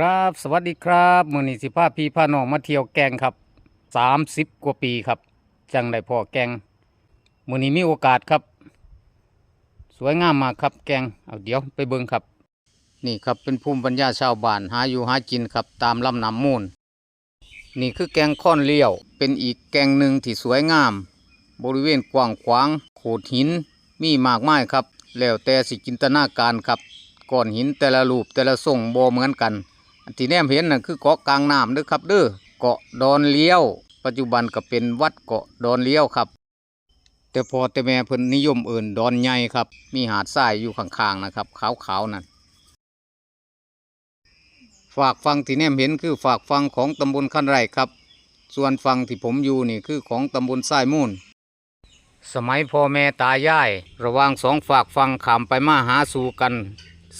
ครับ สวัสดีครับมือนี้สิพาพี่พาน้องมาเที่ยวแกงครับสามสิบกว่าปีครับ จังได้พ่อแกงมือนี้มีโอกาสครับ สวยงามมากครับแกงเอาเดี๋ยวไปเบิ่งครับ นี่ครับเป็นภูมิปัญญาชาวบ้านหาอยู่หากินครับ ตามลำน้ำมูล นี่คือแกงค้อนเลี้ยว เป็นอีกแกงหนึ่งที่สวยงาม บริเวณกว้างขวาง โขดหิน มีมากมายครับ แล้วแต่สิจินตนาการครับก้อนหินแต่ละรูปแต่ละทรงบ่เหมือนกัน ที่แนมเห็นนั่นคือเกาะกลางน้ำเด้อครับเด้อเกาะดอนเลี้ยว ปัจจุบันก็เป็นวัดเกาะดอนเลี้ยวครับ แต่พอแต่แม่เพิ่นนิยมเอื่นดอนใหญ่ครับ มีหาดทรายอยู่ข้างๆนะครับขาวๆนั่นฝากฟังที่แนมเห็นคือฝากฟังของตำบลคันไรครับ ส่วนฟังที่ผมอยู่นี่คือของตำบลทรายมูลสมัยพ่อแม่ตายายระว่างสองฝากฟังขามไปมาหาสู่กัน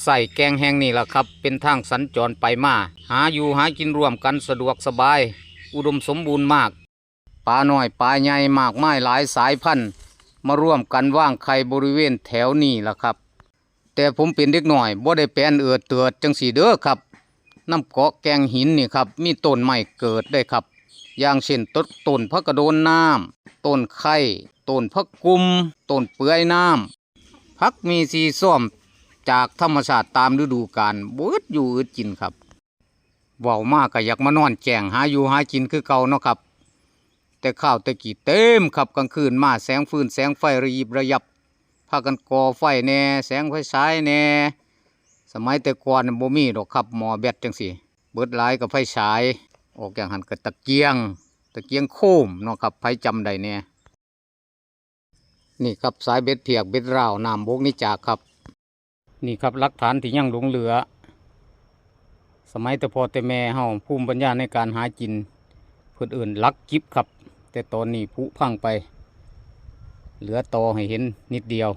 ใส่แกงแห้งนี่แหละครับ เป็นทางสัญจรไปมา หาอยู่หากินร่วมกันสะดวกสบาย อุดมสมบูรณ์มากปลาหน้อยปลาใหญ่มากไม้หลายสายพันธุ์ มาร่วมกันว่างไข่บริเวณแถวนี้ล่ะครับ แต่ผมเป็นเด็กหน่อยบ่ได้แปลนเอือดเตือดจังสีเด้อครับน้ำเกาะแกงหินนี่ครับมีต้นไม้เกิดได้ครับ อย่างเช่นต้นต้นพระกระโดนน้ำต้นไข่ต้นพระกุมต้นเปื่อยน้ำพักมีสีส้ม จากธรรมชาติตามฤดูกาลเบิดอยู่อึดกินครับเว้ามากก็อยากมานอนแจงหาอยู่หากินคือเก่าเนาะครับ แต่ข้าวตะกี้เต็มครับกลางคืนมาแสงฟืนแสงไฟระยิบระยับพากันก่อไฟแน่แสงไฟฉายแน่สมัยแต่ก่อนบ่มีดอกครับหมอแบตจังสิเบิดหลายกับไฟฉาย ออกอย่างหันกับตะเกียง ตะเกียงโคมเนาะครับไผจำได้แน่นี่ครับสายเบ็ดเพียกเบ็ดราวน้ำบกนี่จากครับ นี่ครับหลักฐานที่ยังหลงเหลือ สมัยแต่พอแต่แม่เฮาภูมิปัญญาในการหากินเพื่นอื่นลักกิบครับ แต่ตอนนี้ผุพังไป เหลือตอให้เห็นนิดเดียว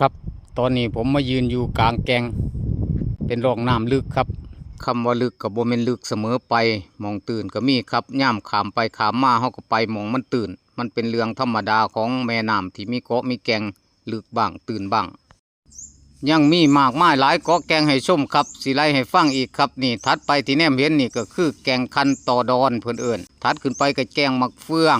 ครับตอนนี้ผมมายืนอยู่กลางแกง เป็นร่องน้ำลึกครับคำว่าลึกกับโบเมนลึกเสมอไปมองตื่นก็มีครับย่ามขามไปขามมาเขาก็ไปมองมันตื่น มันเป็นเรื่องธรรมดาของแม่น้ำที่มีเกาะมีแกง ลึกบ้างตื่นบ้าง ยังมีมากมายหลายเกาะแกงให้ชมครับสิไลให้ฟังอีกครับนี่ทัดไปที่แนมเห็นนี่ก็คือแกงคันต่อดอนเพื่อนเอิญทัดขึ้นไปก็แกงมักเฟือง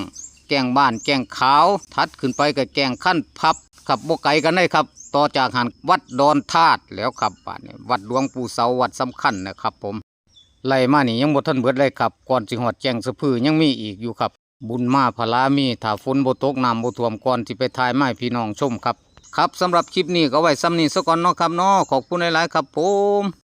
แกงบ้านแกงขาว ทัดขึ้นไปก็แกงขั้นพับขับบกไก่กันได้ครับต่อจากหันวัดดอนธาตุแล้วครับบ้านนี้วัดหลวงปู่เสาวัดสำคัญนะครับผมไล่มานี่ยังบ่ทันเบิดเลยครับ ก่อนสิหอดแจงสะพือยังมีอีกอยู่ครับ บุญมาพลามีถ้าฝนบ่ตกน้ำบ่ท่วมก่อนที่ไปทายไม้พี่น้องชมครับ ครับสำหรับคลิปนี้ก็ไว้ซ้ำนี้ซะก่อนเนาะครับเนาะขอบคุณหลายๆครับผม